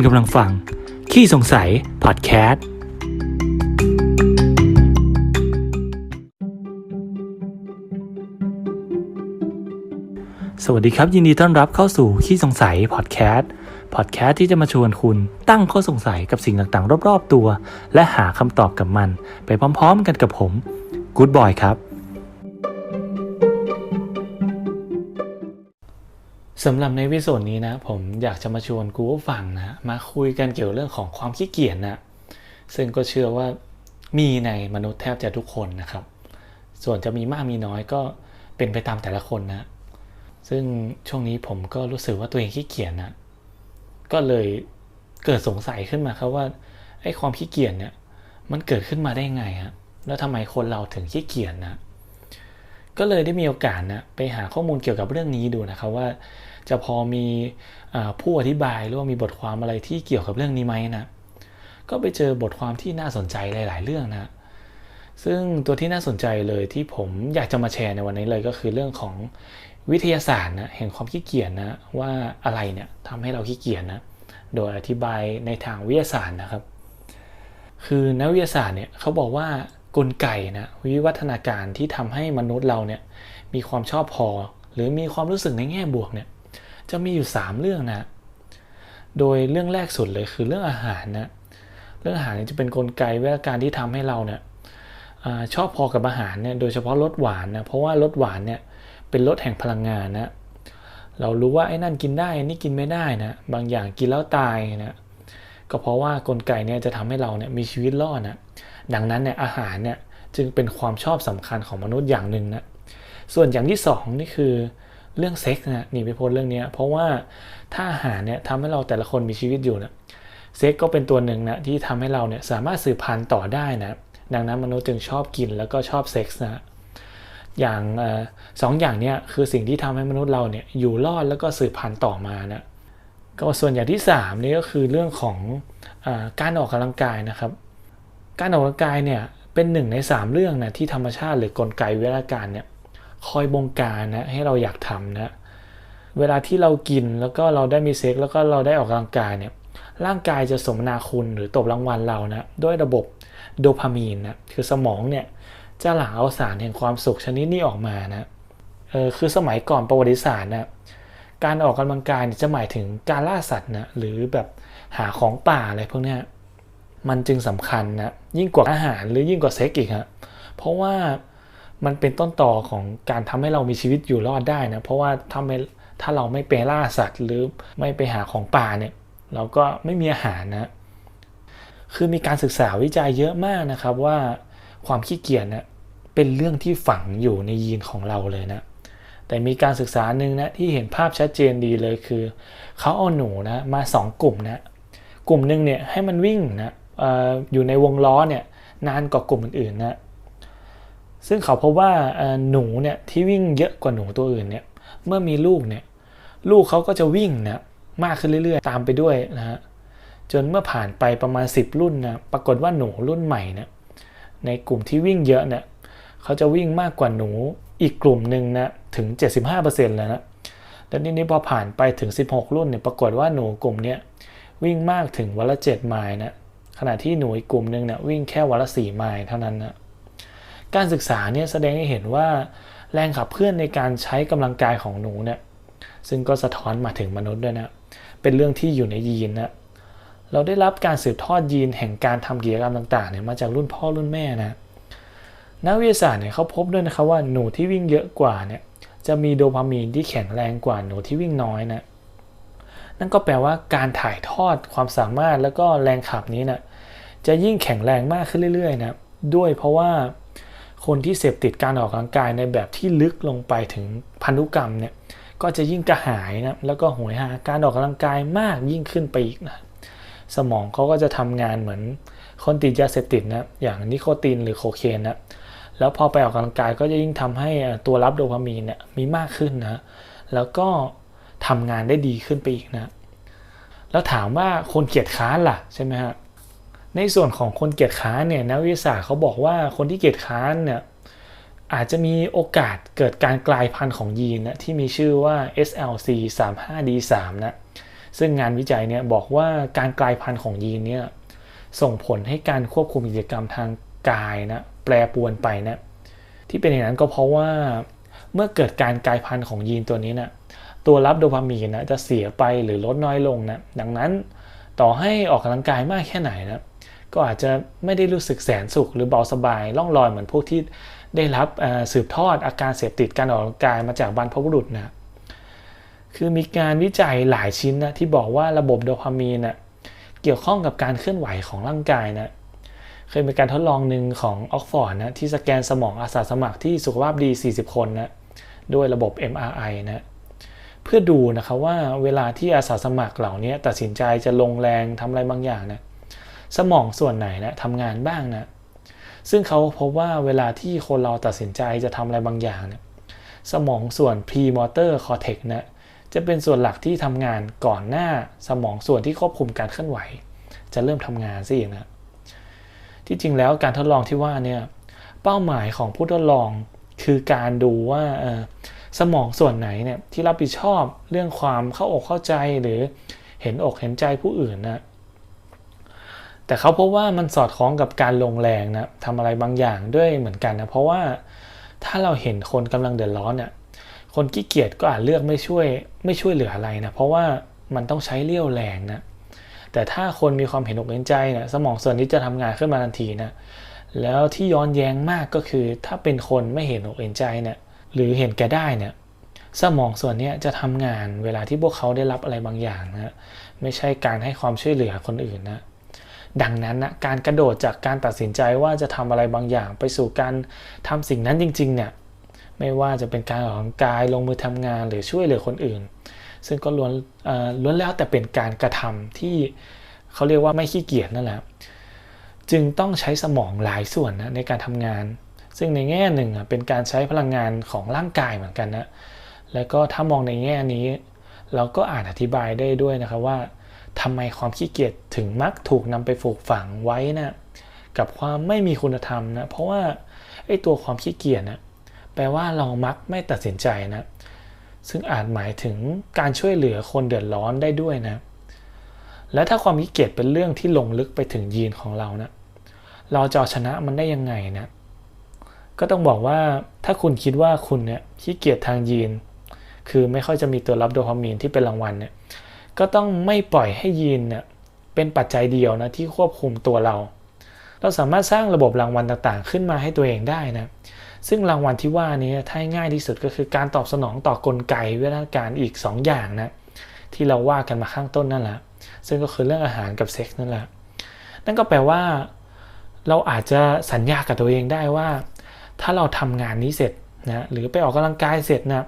คุณกำลังฟัง ขี้สงสัย พอดแคสต์ สวัสดีครับ ยินดีต้อนรับเข้าสู่ขี้สงสัย พอดแคสต์ พอดแคสต์ที่จะมาชวนคุณตั้งข้อสงสัยกับสิ่งต่างๆ รอบ ๆ ตัว และหาคำตอบกับมัน ไปพร้อม ๆ กันกับผมกู๊ดบอยครับ สำหรับในวิดีโอนี้นะ ผมอยากจะมาชวนกูฟังนะ มาคุยกันเกี่ยวเรื่องของความขี้เกียจนะ ซึ่งก็เชื่อว่ามีในมนุษย์แทบจะทุกคนนะครับ ส่วนจะมีมากมีน้อยก็เป็นไปตามแต่ละคนนะ ซึ่งช่วงนี้ผมก็รู้สึกว่าตัวเองขี้เกียจนะ ก็เลยเกิดสงสัยขึ้นมาครับว่าไอ้ความขี้เกียจเนี่ยมันเกิดขึ้นมาได้ไงฮะแล้วทำไมคนเราถึงขี้เกียจนะ ก็เลยได้มีโอกาสนะไปหาข้อมูลเกี่ยวกับเรื่องนี้ดูนะครับว่า จะพอมีผู้อธิบายหรือว่ามีบทความอะไรที่เกี่ยวกับเรื่องนี้ไหมนะก็ไปเจอบทความที่น่าสนใจหลาย ๆ เรื่องนะซึ่งตัวที่น่าสนใจเลยที่ผมอยากจะมาแชร์ในวันนี้เลยก็คือเรื่องของวิทยาศาสตร์นะแห่งความขี้เกียจนะว่าอะไรเนี่ยทำให้เราขี้เกียจนะโดยอธิบายในทางวิทยาศาสตร์นะครับ คือนักวิทยาศาสตร์เนี่ยเขาบอกว่า กลไกนะวิวัฒนาการที่ทำให้มนุษย์เราเนี่ยมีความชอบพอ หรือมีความรู้สึกในแง่บวกเนี่ยจะมีอยู่ 3 เรื่องนะ โดยเรื่องแรกสุดเลยคือเรื่องอาหารนะเรื่องอาหารจะเป็นนกลไกวิวัฒนาการที่ทำให้เราเนี่ยอชอบพอกับอาหารเนี่ยโดยเฉพาะรสหวานนะเพราะว่ารสหวานเนี่ยเป็นรสแห่งพลังงานนะเรารู้ว่าไอ้นั่นกินได้นี่กินไม่ได้นะบางอย่างกินแล้วตายนะก็เพราะว่ากลไกเนี่ยจะทำให้เราเนี่ยมีชีวิตรอดนะ ดังนั้นเนี่ยอาหารเนี่ยจึงเป็นความชอบสำคัญของมนุษย์อย่างหนึ่งนะส่วนอย่างที่ 2 นี่คือเรื่องเซ็กนะหนีไปพ้นเรื่องนี้เพราะว่าถ้าอาหารเนี่ยทำให้เราแต่ละคนมีชีวิตอยู่นะเซ็กก็เป็นตัวหนึ่งนะที่ทำให้เราเนี่ยสามารถสืบพันธุ์ต่อได้นะดังนั้นมนุษย์จึงชอบกินแล้วก็ชอบเซ็กส์นะอย่างสองอย่างเนี้คือสิ่งที่ทำให้มนุษย์เราเนี่ยอยู่รอดแล้วก็สืบพันธุ์ต่อมานะก็ส่วนอย่างที่3นี่ก็คือเรื่องของอการออกกำลังกายนะครับ การออกกำลังกายเนี่ยเป็นหนึ่งใน 3 เรื่องนะที่ธรรมชาติหรือกลไกเวิทยาการเนี่ยคอยบงการนะให้เราอยากทำนะเวลาที่เรากินแล้วก็เราได้มีเซ็กแล้วก็เราได้ออกกำลังกายเนี่ยร่างกายจะสมนาคุณหรือตบรางวัลเรานะด้วยระบบโดพามีนนะคือสมองเนี่ยจะหลั่งเอาสารแห่งความสุขชนิดนี้ออกมานะเออคือสมัยก่อนประวัติศาสตร์นะการออกกำลังกายจะหมายถึงการล่าสัตว์นะหรือแบบหาของป่าอะไรพวกนี้ มันจึงสำคัญนะยิ่งกว่าอาหารหรือยิ่งกว่าเซ็กอีกฮะเพราะว่ามันเป็นต้นต่อของการทำให้เรามีชีวิตอยู่รอดได้นะเพราะว่าถ้าไม่ถ้าเราไม่ไปล่าสัตว์ หรือไม่ไปหาของป่าเนี่ยเราก็ไม่มีอาหารนะคือมีการศึกษาวิจัยเยอะมากนะครับว่าความขี้เกียจนะเป็นเรื่องที่ฝังอยู่ในยีนของเราเลยนะแต่มีการศึกษาหนึ่งนะที่เห็นภาพชัดเจนดีเลยคือเขาเอาหนูนะมา 2 กลุ่มนะกลุ่มหนึ่งเนี่ยให้มันวิ่งนะ อยู่ในวงล้อเนี่ยนานกว่ากลุ่มอื่นๆนะซึ่งเขาพบว่าหนูเนี่ยที่วิ่งเยอะกว่าหนูตัวอื่นเนี่ยเมื่อมีลูกเนี่ยลูกเขาก็จะวิ่งนะมากขึ้นเรื่อยๆ ตามไปด้วยนะฮะจนเมื่อผ่านไปประมาณ 10 รุ่นนะปรากฏว่าหนูรุ่นใหม่เนี่ยในกลุ่มที่วิ่งเยอะเนี่ยเขาจะวิ่งมากกว่าหนูอีกกลุ่มหนึ่งนะถึง 75%แล้วนะแล้วนี่นี่พอผ่านไปถึง 16 รุ่นเนี่ยปรากฏว่าหนูกลุ่มเนี้ยวิ่งมากถึงวันละ7ไมล์นะ ขณะที่หนูอีกกลุ่มหนึ่งเนี่ยวิ่งแค่วันละ4ไมล์เท่านั้นนะการศึกษาเนี่ยแสดงให้เห็นว่าแรงขับเคลื่อนในการใช้กำลังกายของหนูเนี่ยซึ่งก็สะท้อนมาถึงมนุษย์ด้วยนะเป็นเรื่องที่อยู่ในยีนนะเราได้รับการสืบทอดยีนแห่งการทำกิจกรรมต่างๆเนี่ยมาจากรุ่นพ่อรุ่นแม่นะนักวิทยาศาสตร์เนี่ยเขาพบด้วยนะครับว่าหนูที่วิ่งเยอะกว่าเนี่ยจะมีโดพามีนที่แข็งแรงกว่าหนูที่วิ่งน้อยนะนั่นก็แปลว่าการถ่ายทอดความสามารถแล้วก็แรงขับนี้นะ จะยิ่งแข็งแรงมากขึ้นเรื่อยๆนะด้วยเพราะว่าคนที่เสพติดการออกกำลังกายในแบบที่ลึกลงไปถึงพันธุกรรมเนี่ยก็จะยิ่งกระหายนะแล้วก็หวยหาการออกกำลังกายมากยิ่งขึ้นไปอีกนะสมองเขาก็จะทำงานเหมือนคนติดยาเสพติดนะอย่างนิโคตินหรือโคเคนนะแล้วพอไปออกกำลังกายก็จะยิ่งทำให้ตัวรับโดพามีนเนี่ยมีมากขึ้นนะแล้วก็ทำงานได้ดีขึ้นไปอีกนะแล้วถามว่าคนเกียจค้านล่ะใช่ไหมฮะ ในส่วนของคนเกียจค้านเนี่ยนักวิทยาศาสตร์เขาบอกว่าคนที่เกียจค้านเนี่ยอาจจะมีโอกาสเกิดการกลายพันธุ์ของยีนนะที่มีชื่อว่า SLC35D3 นะซึ่งงานวิจัยเนี่ยบอกว่าการกลายพันธุ์ของยีนเนี่ยส่งผลให้การควบคุมกิจกรรมทางกายนะแปรปวนไปนะที่เป็นอย่างนั้นก็เพราะว่าเมื่อเกิดการกลายพันธุ์ของยีนตัวนี้นะตัวรับโดพามีนนะจะเสียไปหรือลดน้อยลงนะดังนั้นต่อให้ออกกำลังกายมากแค่ไหนนะ ก็อาจจะไม่ได้รู้สึกแสนสุขหรือเบาสบายล่องลอยเหมือนพวกที่ได้รับสืบทอดอาการเสพติดการออกกำลังกายมาจากบรรพบุรุษนะคือมีการวิจัยหลายชิ้นนะที่บอกว่าระบบโดพามีนนะเกี่ยวข้องกับการเคลื่อนไหวของร่างกายนะเคยมีการทดลองหนึ่งของออกฟอร์ดนะที่สแกนสมองอาสาสมัครที่สุขภาพดี 40 คนนะด้วยระบบ MRI นะเพื่อดูนะครับว่าเวลาที่อาสาสมัครเหล่านี้ตัดสินใจจะลงแรงทำอะไรบางอย่างนะ สมองส่วนไหนนะทำงานบ้างนะ ซึ่งเขาพบว่าเวลาที่คนเราตัดสินใจจะทำอะไรบางอย่างเนี่ยสมองส่วน premotor cortex นะจะเป็นส่วนหลักที่ทำงานก่อนหน้าสมองส่วนที่ควบคุมการเคลื่อนไหว จะเริ่มทำงานสินะที่จริงแล้วการทดลองที่ว่าเนี่ยเป้าหมายของผู้ทดลองคือการดูว่าสมองส่วนไหนเนี่ยที่รับผิดชอบเรื่องความเข้าอกเข้าใจหรือเห็นอกเห็นใจผู้อื่นนะ แต่เขาพบว่ามันสอดคล้องกับการลงแรงนะทำอะไรบางอย่างด้วยเหมือนกันนะเพราะว่าถ้าเราเห็นคนกำลังเดือดร้อนเนี่ยคนขี้เกียจก็อาจเลือกไม่ช่วยไม่ช่วยเหลืออะไรนะเพราะว่ามันต้องใช้เลี้ยวแรงนะแต่ถ้าคนมีความเห็นอกเห็นใจเนี่ยสมองส่วนนี้จะทำงานขึ้นมาทันทีนะแล้วที่ย้อนแย้งมากก็คือ ถ้าเป็นคนไม่เห็นอกเห็นใจเนี่ยหรือเห็นแก่ได้เนี่ยสมองส่วนนี้จะทำงานเวลาที่พวกเขาได้รับอะไรบางอย่างนะไม่ใช่การให้ความช่วยเหลือคนอื่นนะ ดังนั้นนะการกระโดดจากการตัดสินใจว่าจะทำอะไรบางอย่างไปสู่การทำสิ่งนั้นจริงๆเนี่ยไม่ว่าจะเป็นการออกกำลังกายลงมือทำงานหรือช่วยเหลือคนอื่น ซึ่งก็ล้วนล้วนแล้วแต่เป็นการกระทำที่เขาเรียกว่าไม่ขี้เกียจนั่นแหละจึงต้องใช้สมองหลายส่วนนะในการทำงาน ซึ่งในแง่หนึ่งเป็นการใช้พลังงานของร่างกายเหมือนกันนะแล้วก็ถ้ามองในแง่นี้ เราก็อาจอธิบายได้ด้วยนะครับว่า ทำไมความขี้เกียจถึงมักถูกนำไปฝูกฝังไว้นะกับความไม่มีคุณธรรมนะเพราะว่าไอ้ตัวความขี้เกียจนะแปลว่าเรามักไม่ตัดสินใจนะ ซึ่งอาจหมายถึงการช่วยเหลือคนเดือดร้อนได้ด้วยนะ และถ้าความขี้เกียจเป็นเรื่องที่ลงลึกไปถึงยีนของเรานะเราจะชนะมันได้ยังไงนะ ก็ต้องบอกว่าถ้าคุณคิดว่าคุณเนี่ยขี้เกียจทางยีน คือไม่ค่อยจะมีตัวรับโดพามีนที่เป็นรางวัลเนี่ย ก็ต้องไม่ปล่อยให้ยีนเนี่ยเป็นปัจจัยเดียวนะที่ควบคุมตัวเรา เราสามารถสร้างระบบรางวัลต่างๆ ขึ้นมาให้ตัวเองได้นะ ซึ่งรางวัลที่ว่านี้ถ้าง่ายที่สุดก็คือการตอบสนองต่อกลไกเวลาการอีก 2 อย่างนะที่เราว่ากันมาข้างต้นนั่นแหละ ซึ่งก็คือเรื่องอาหารกับเซ็กส์นั่นแหละ นั่นก็แปลว่า เราอาจจะสัญญากับตัวเองได้ว่า ถ้าเราทำงานนี้เสร็จนะหรือไปออกกำลังกายเสร็จนะ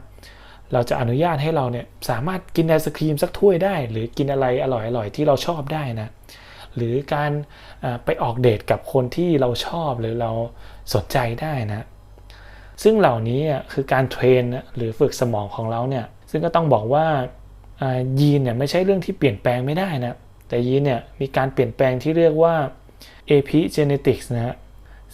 เราจะอนุญาตให้เราเนี่ยสามารถกินไอศครีมสักถ้วยได้ หรือกินอะไรอร่อยๆที่เราชอบได้นะหรือการไปออกเดทกับคนที่เราชอบหรือเราสนใจได้นะ ซึ่งเหล่านี้คือการเทรนหรือฝึกสมองของเราเนี่ยซึ่งก็ต้องบอกว่ายีนเนี่ยไม่ใช่เรื่องที่เปลี่ยนแปลงไม่ได้นะแต่ยีนเนี่ยมีการเปลี่ยนแปลงที่เรียกว่า epigenetics นะฮะ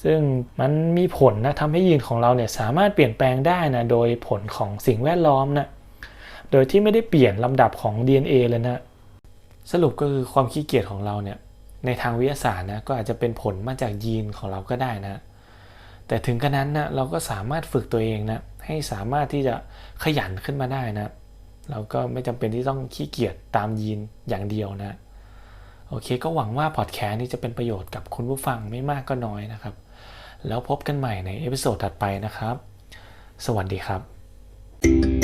ซึ่งมันมีผลนะทำให้ยีนของเราเนี่ยสามารถเปลี่ยนแปลงได้นะโดยผลของสิ่งแวดล้อมนะโดยที่ไม่ได้เปลี่ยนลำดับของ DNA เลยนะ สรุปก็คือความขี้เกียจของเราเนี่ยในทางวิทยาศาสตร์นะก็อาจจะเป็นผลมาจากยีนของเราก็ได้นะ แต่ถึงกระนั้นนะเราก็สามารถฝึกตัวเองนะให้สามารถที่จะขยันขึ้นมาได้นะ เราก็ไม่จำเป็นที่ต้องขี้เกียจตามยีนอย่างเดียวนะ โอเคก็หวังว่าพอดแคสต์นี้จะเป็นประโยชน์กับคุณผู้ฟังไม่มากก็น้อยนะครับ แล้วพบกันใหม่ในเอพิโซดถัดไปนะครับ สวัสดีครับ